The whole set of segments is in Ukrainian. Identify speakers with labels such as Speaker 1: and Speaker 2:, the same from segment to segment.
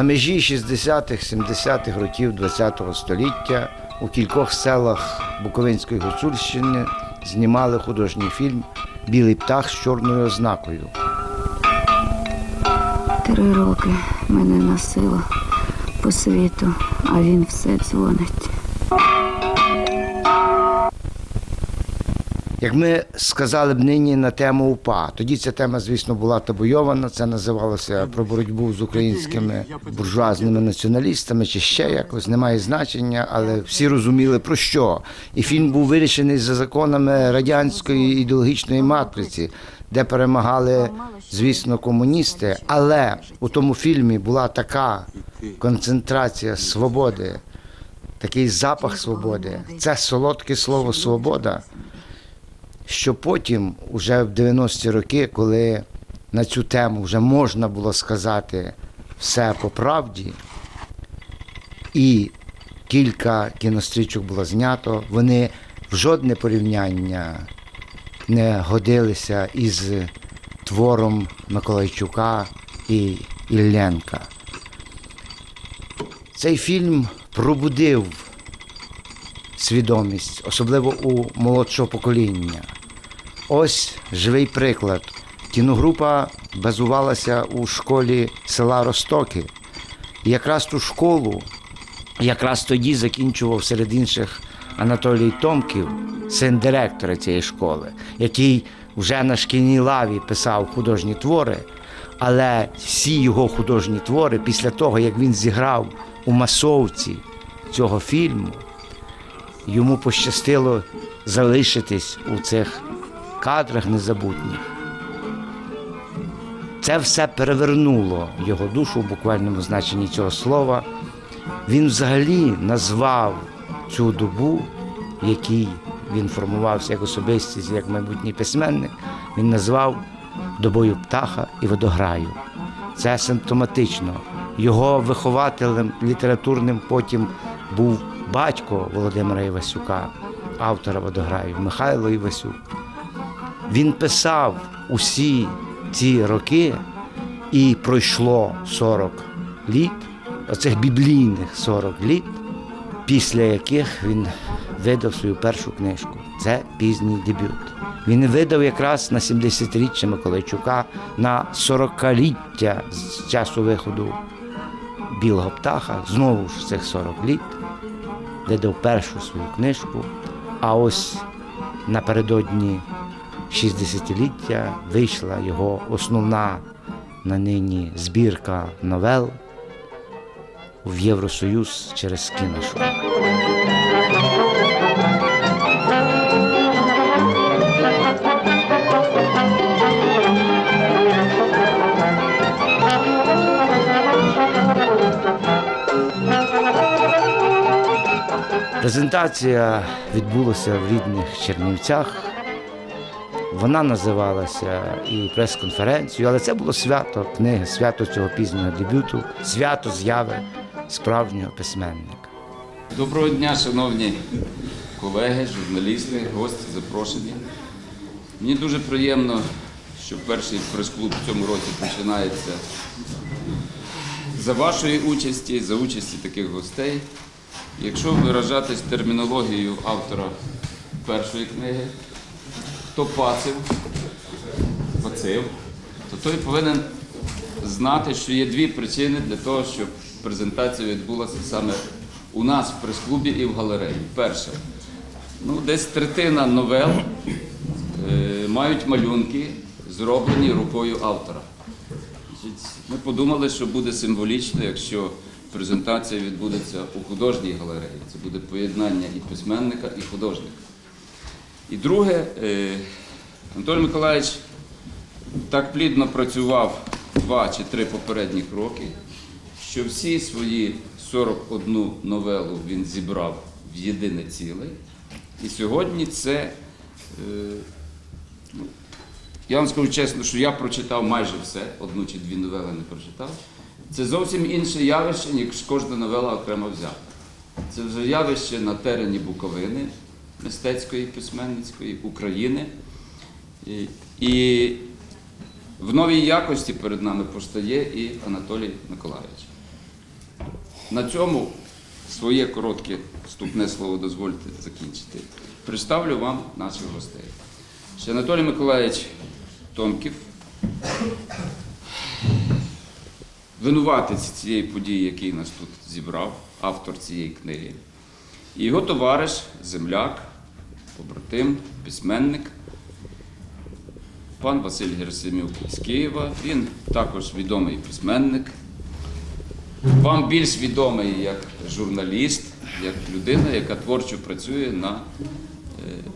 Speaker 1: На межі 60-х, 70-х років ХХ століття у кількох селах Буковинської Гуцульщини знімали художній фільм Білий птах з чорною ознакою.
Speaker 2: Три роки мене носило по світу, а він все дзвонить.
Speaker 1: Як ми сказали б нині на тему УПА, тоді ця тема, звісно, була табуйована. Це називалося про боротьбу з українськими буржуазними націоналістами чи ще якось, немає значення, але всі розуміли про що. І фільм був вирішений за законами радянської ідеологічної матриці, де перемагали, звісно, комуністи. Але у тому фільмі була така концентрація свободи, такий запах свободи. Це солодке слово свобода що потім, уже в 90-ті роки, коли на цю тему вже можна було сказати все по правді, і кілька кінострічок було знято, вони в жодне порівняння не годилися із твором Миколайчука і Ілленка. Цей фільм пробудив свідомість, особливо у молодшого покоління. Ось живий приклад. Кіногрупа базувалася у школі села Ростоки. І якраз ту школу, якраз тоді закінчував серед інших Анатолій Томків, син директора цієї школи, який вже на шкільній лаві писав художні твори, але всі його художні твори, після того, як він зіграв у масовці цього фільму, йому пощастило залишитись у цих кадрах незабутніх. Це все перевернуло його душу в буквальному значенні цього слова. Він взагалі назвав цю добу, в якій він формувався як особистість, як майбутній письменник, він назвав добою птаха і водограю. Це симптоматично. Його вихователем літературним потім був батько Володимира Івасюка, автора водограю, Михайло Івасюк. Він писав усі ці роки, і пройшло 40 літ, оцих біблійних 40 літ, після яких він видав свою першу книжку. Це пізній дебют. Він видав якраз на 70-річчя Миколайчука, на 40-ліття з часу виходу білого птаха, знову ж цих 40 літ, видав першу свою книжку. А ось напередодні 60-ліття вийшла його основна на нині збірка новел в Євросоюз через кіношоу. Презентація відбулася в рідних Чернівцях. Вона називалася і прес-конференцією, але це було свято книги, свято цього пізнього дебюту, свято зяви справжнього письменника.
Speaker 3: Доброго дня, шановні колеги, журналісти, гості, запрошені. Мені дуже приємно, що перший прес-клуб в цьому році починається за вашої участі, за участі таких гостей. Якщо виражатись термінологією автора першої книги, хто пацив, пацив, то той повинен знати, що є дві причини для того, щоб презентація відбулася саме у нас в прес-клубі і в галереї. Перше, ну, десь третина новел е, мають малюнки, зроблені рукою автора. Ми подумали, що буде символічно, якщо презентація відбудеться у художній галереї. Це буде поєднання і письменника, і художника. І друге, е, Анатолій Миколаївич так плідно працював два чи три попередніх роки, що всі свої 41 новелу він зібрав в єдине ціле. І сьогодні це, е, ну, я вам скажу чесно, що я прочитав майже все, одну чи дві новели не прочитав. Це зовсім інше явище, ніж кожна новела окремо взята. Це вже явище на терені Буковини, мистецької, письменницької України. І, і в новій якості перед нами постає і Анатолій Миколаївич. На цьому своє коротке вступне слово дозвольте закінчити. Представлю вам наших гостей. Ще Анатолій Миколаївич Томків, винуватець цієї події, який нас тут зібрав, автор цієї книги. І його товариш, земляк, побратим, письменник, пан Василь Герасимюк з Києва. Він також відомий письменник. Вам більш відомий як журналіст, як людина, яка творчо працює на е,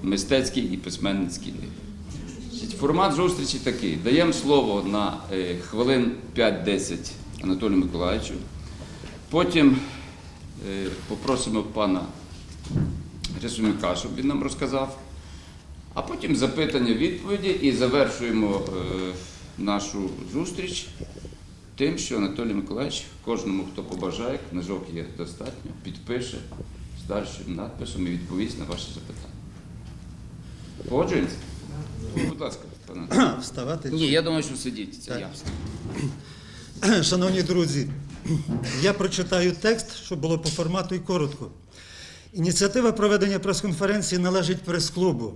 Speaker 3: мистецькій і письменницькій ниві. Формат зустрічі такий. Даємо слово на е, хвилин 5-10 Анатолію Миколаївичу. Потім е, попросимо пана Грисумюка, щоб він нам розказав. А потім запитання, відповіді і завершуємо е, нашу зустріч тим, що Анатолій Миколаївич кожному, хто побажає, книжок є достатньо, підпише з дальшим надписом і відповість на ваші запитання. Погоджуємося? Будь ласка, пане.
Speaker 4: Вставати.
Speaker 3: Ні, я думаю, що сидіть, це
Speaker 4: Так.
Speaker 3: я.
Speaker 4: Шановні друзі, я прочитаю текст, щоб було по формату і коротко. Ініціатива проведення прес-конференції належить прес-клубу.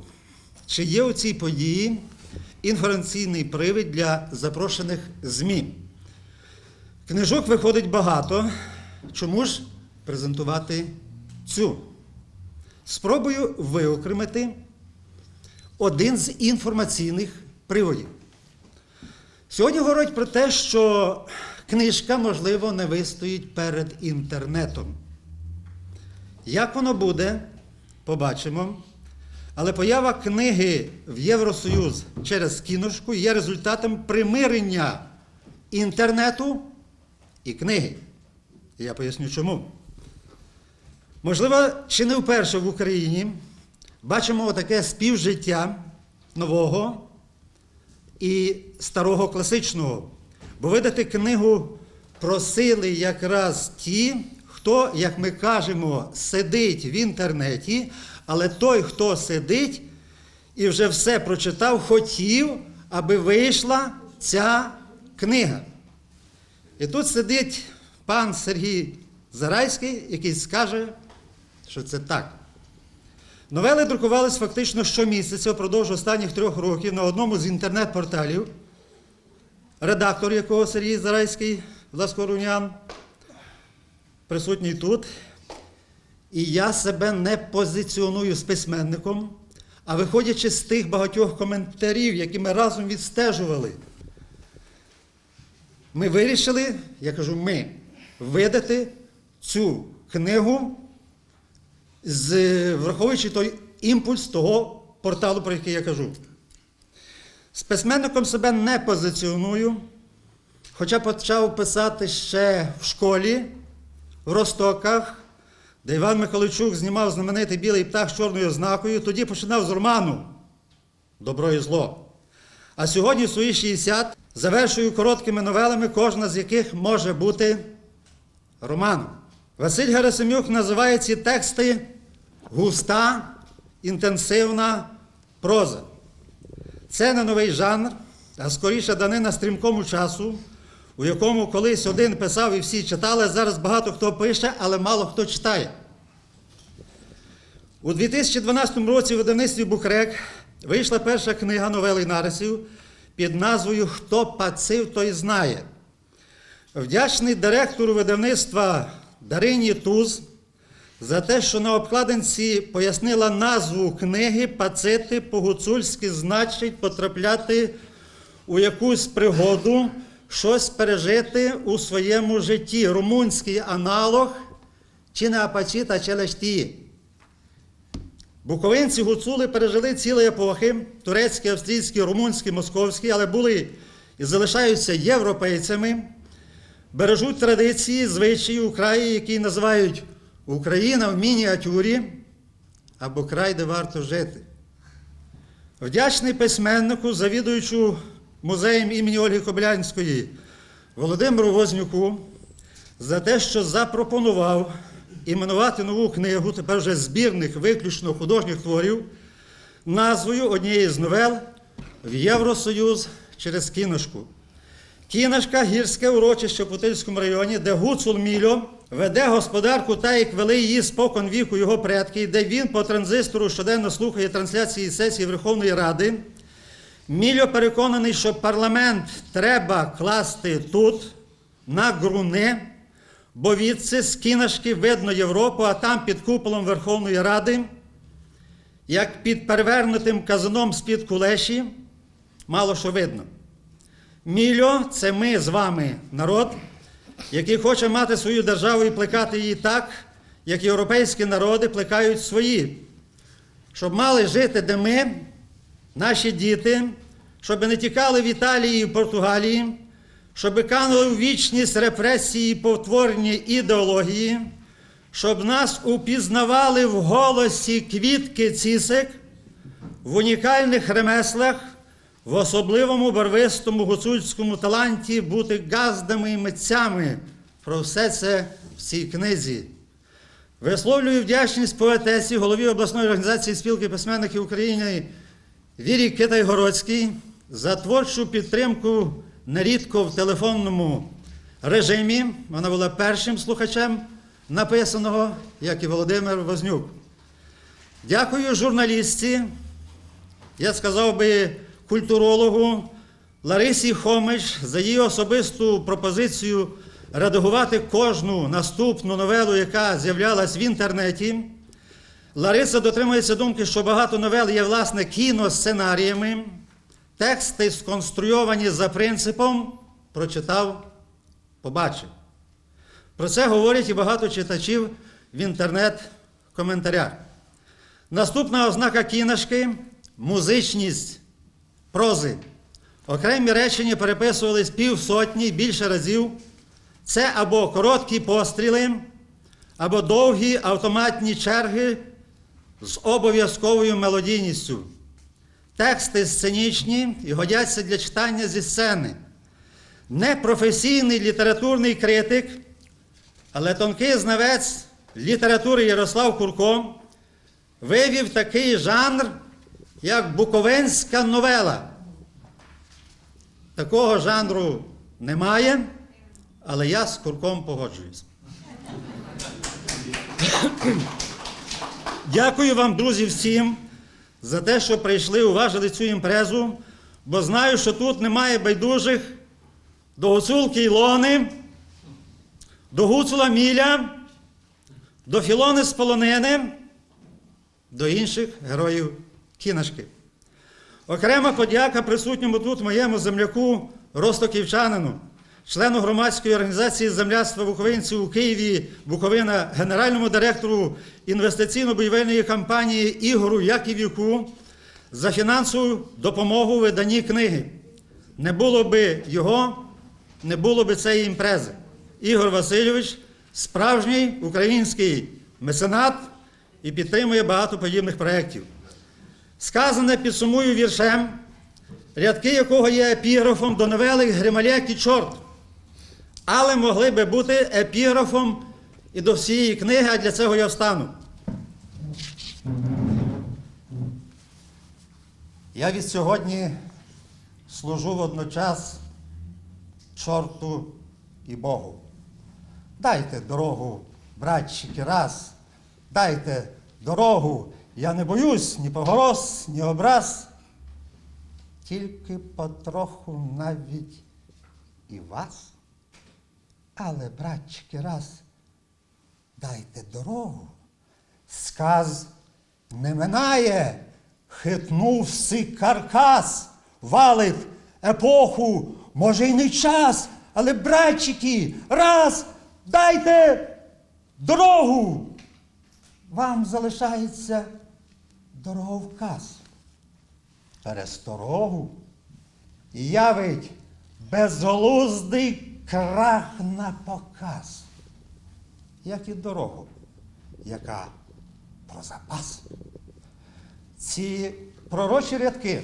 Speaker 4: Чи є у цій події інформаційний привід для запрошених ЗМІ? Книжок виходить багато. Чому ж презентувати цю? Спробую виокремити один з інформаційних приводів. Сьогодні говорять про те, що книжка, можливо, не вистоїть перед інтернетом. Як воно буде, побачимо. Але поява книги в Євросоюз через кіношку є результатом примирення інтернету і книги. Я поясню чому. Можливо, чи не вперше в Україні бачимо таке співжиття нового і старого класичного. Бо видати книгу просили якраз ті, хто, як ми кажемо, сидить в інтернеті, але той, хто сидить і вже все прочитав, хотів, аби вийшла ця книга. І тут сидить пан Сергій Зарайський, який скаже, що це так. Новели друкувались фактично щомісяця впродовж останніх трьох років на одному з інтернет-порталів, редактор якого Сергій Зарайський, Власко Рунян, присутній тут. І я себе не позиціоную з письменником, а виходячи з тих багатьох коментарів, які ми разом відстежували, ми вирішили, я кажу, ми видати цю книгу з, враховуючи той імпульс того порталу, про який я кажу. З письменником себе не позиціоную, хоча почав писати ще в школі, в Ростоках, де Іван Михайличук знімав знаменитий білий птах з чорною ознакою, тоді починав з роману Добро і зло. А сьогодні в свої 60 завершую короткими новелами, кожна з яких може бути романом. Василь Герасимюк називає ці тексти густа, інтенсивна проза. Це не новий жанр, а скоріше данина стрімкому часу, у якому колись один писав і всі читали, зараз багато хто пише, але мало хто читає. У 2012 році в видавництві Букрек вийшла перша книга новели нарисів під назвою Хто пацив, той знає. Вдячний директору видавництва Дарині Туз за те, що на обкладинці пояснила назву книги Пацити по-гуцульськи значить потрапляти у якусь пригоду, щось пережити у своєму житті. Румунський аналог чи не апачіта челешті. Буковинці гуцули пережили цілі епохи турецькі, австрійські, румунські, московські, але були і залишаються європейцями, бережуть традиції, звичаї у краї, які називають Україна в мініатюрі або край, де варто жити. Вдячний письменнику, завідуючу музеєм імені Ольги Коблянської Володимиру Вознюку за те, що запропонував іменувати нову книгу, тепер вже збірних виключно художніх творів, назвою однієї з новел в Євросоюз через кіношку. Кіношка гірське урочище в Путильському районі, де Гуцул Мільо веде господарку та як вели її спокон віку його предки, де він по транзистору щоденно слухає трансляції сесії Верховної Ради. Мільо переконаний, що парламент треба класти тут, на ґруни, бо відси з кінашки видно Європу, а там під куполом Верховної Ради, як під перевернутим казаном з-під кулеші, мало що видно. Мільо це ми з вами, народ, який хоче мати свою державу і плекати її так, як європейські народи плекають свої, щоб мали жити, де ми, наші діти, щоб не тікали в Італії і Португалії, щоб канули у вічність репресії і повтворені ідеології, щоб нас упізнавали в голосі квітки цісик, в унікальних ремеслах, в особливому барвистому гуцульському таланті бути газдами і митцями. Про все це в цій книзі. Висловлюю вдячність поетесі, голові обласної організації спілки письменників України Вірі Китайгородській за творчу підтримку нерідко в телефонному режимі. Вона була першим слухачем написаного, як і Володимир Вознюк. Дякую журналістці, я сказав би культурологу Ларисі Хомич за її особисту пропозицію редагувати кожну наступну новелу, яка з'являлась в інтернеті. Лариса дотримується думки, що багато новел є власне кіносценаріями, тексти сконструйовані за принципом прочитав, побачив. Про це говорять і багато читачів в інтернет-коментарях. Наступна ознака кіношки музичність прози. Окремі речення переписувались півсотні більше разів. Це або короткі постріли, або довгі автоматні черги з обов'язковою мелодійністю. Тексти сценічні і годяться для читання зі сцени. Непрофесійний літературний критик, але тонкий знавець літератури Ярослав Курко вивів такий жанр, як буковинська новела. Такого жанру немає, але я з Курком погоджуюсь. Дякую вам, друзі, всім за те, що прийшли, уважили цю імпрезу, бо знаю, що тут немає байдужих до Гуцулки Ілони, до Гуцула Міля, до Філони з полонини, до інших героїв кіношки. Окрема подяка присутньому тут моєму земляку Ростоківчанину, члену громадської організації земляцтва буковинців у Києві Буковина, генеральному директору інвестиційно-будівельної компанії Ігору Яків'юку за фінансову допомогу у виданні книги. Не було би його, не було би цієї імпрези. Ігор Васильович справжній український меценат і підтримує багато подібних проєктів. Сказане підсумую віршем, рядки якого є епіграфом до новели Грималяк і чорт, але могли би бути епіграфом і до всієї книги, а для цього я встану. Я від сьогодні служу водночас чорту і Богу. Дайте дорогу, братчики, раз, дайте дорогу. Я не боюсь ні погроз, ні образ, тільки потроху навіть і вас. Але, братчики, раз, дайте дорогу. Сказ не минає, хитнув си каркас, валить епоху, може й не час, але, братчики, раз, дайте дорогу. Вам залишається дороговказ. Пересторогу і явить безглуздий крах на показ, як і дорогу, яка про запас. Ці пророчі рядки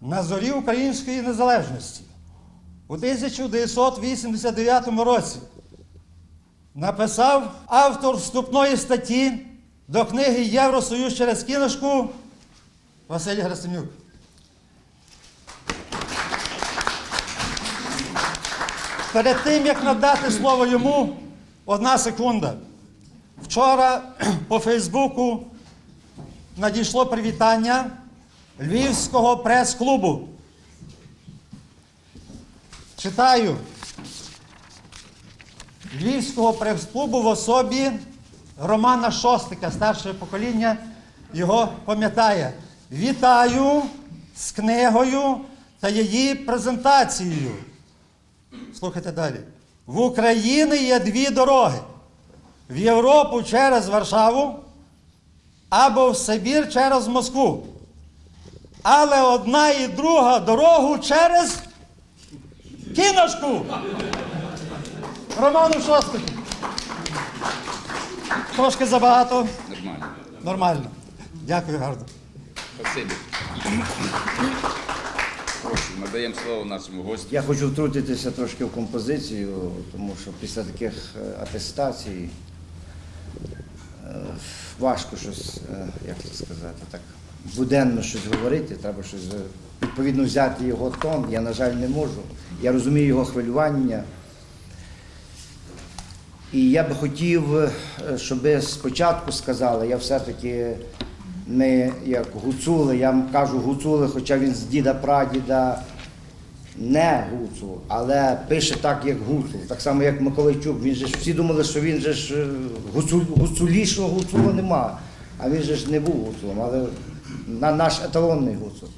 Speaker 4: на зорі української незалежності у 1989 році написав автор вступної статті до книги Євросоюз через кіношку Василь Герасимюк. Перед тим, як надати слово йому, одна секунда. Вчора по Фейсбуку надійшло привітання Львівського прес-клубу. Читаю. Львівського прес-клубу в особі Романа Шостика, старше покоління, його пам'ятає. Вітаю з книгою та її презентацією. Слухайте далі. В Україні є дві дороги: в Європу через Варшаву або в Сибір через Москву. Але одна і друга дорогу через кіношку. Роману Шостику. Трошки забагато.
Speaker 3: Нормально.
Speaker 4: Нормально. Дякую гарно.
Speaker 3: Спасибі. Прошу, надаємо слово нашому гостю.
Speaker 1: Я хочу втрутитися трошки в композицію, тому що після таких е, атестацій е, важко щось, е, як це сказати, так буденно щось говорити, треба щось відповідно взяти його тон. Я, на жаль, не можу. Я розумію його хвилювання. І я би хотів, щоб спочатку сказали, я все-таки не як гуцули, я вам кажу гуцули, хоча він з діда прадіда не гуцул, але пише так, як гуцул. Так само, як Миколайчук. Він же ж всі думали, що він же ж е, гуцул, гуцулішого гуцула нема. А він же ж не був гуцулом, але на наш еталонний гуцул.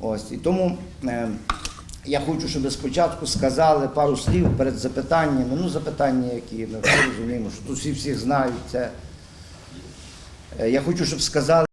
Speaker 1: Ось. І тому е, я хочу, щоб спочатку сказали пару слів перед запитаннями. Ну, запитання, які ми розуміємо, що тут всі всіх знають. Це. Е, Я хочу, щоб сказали.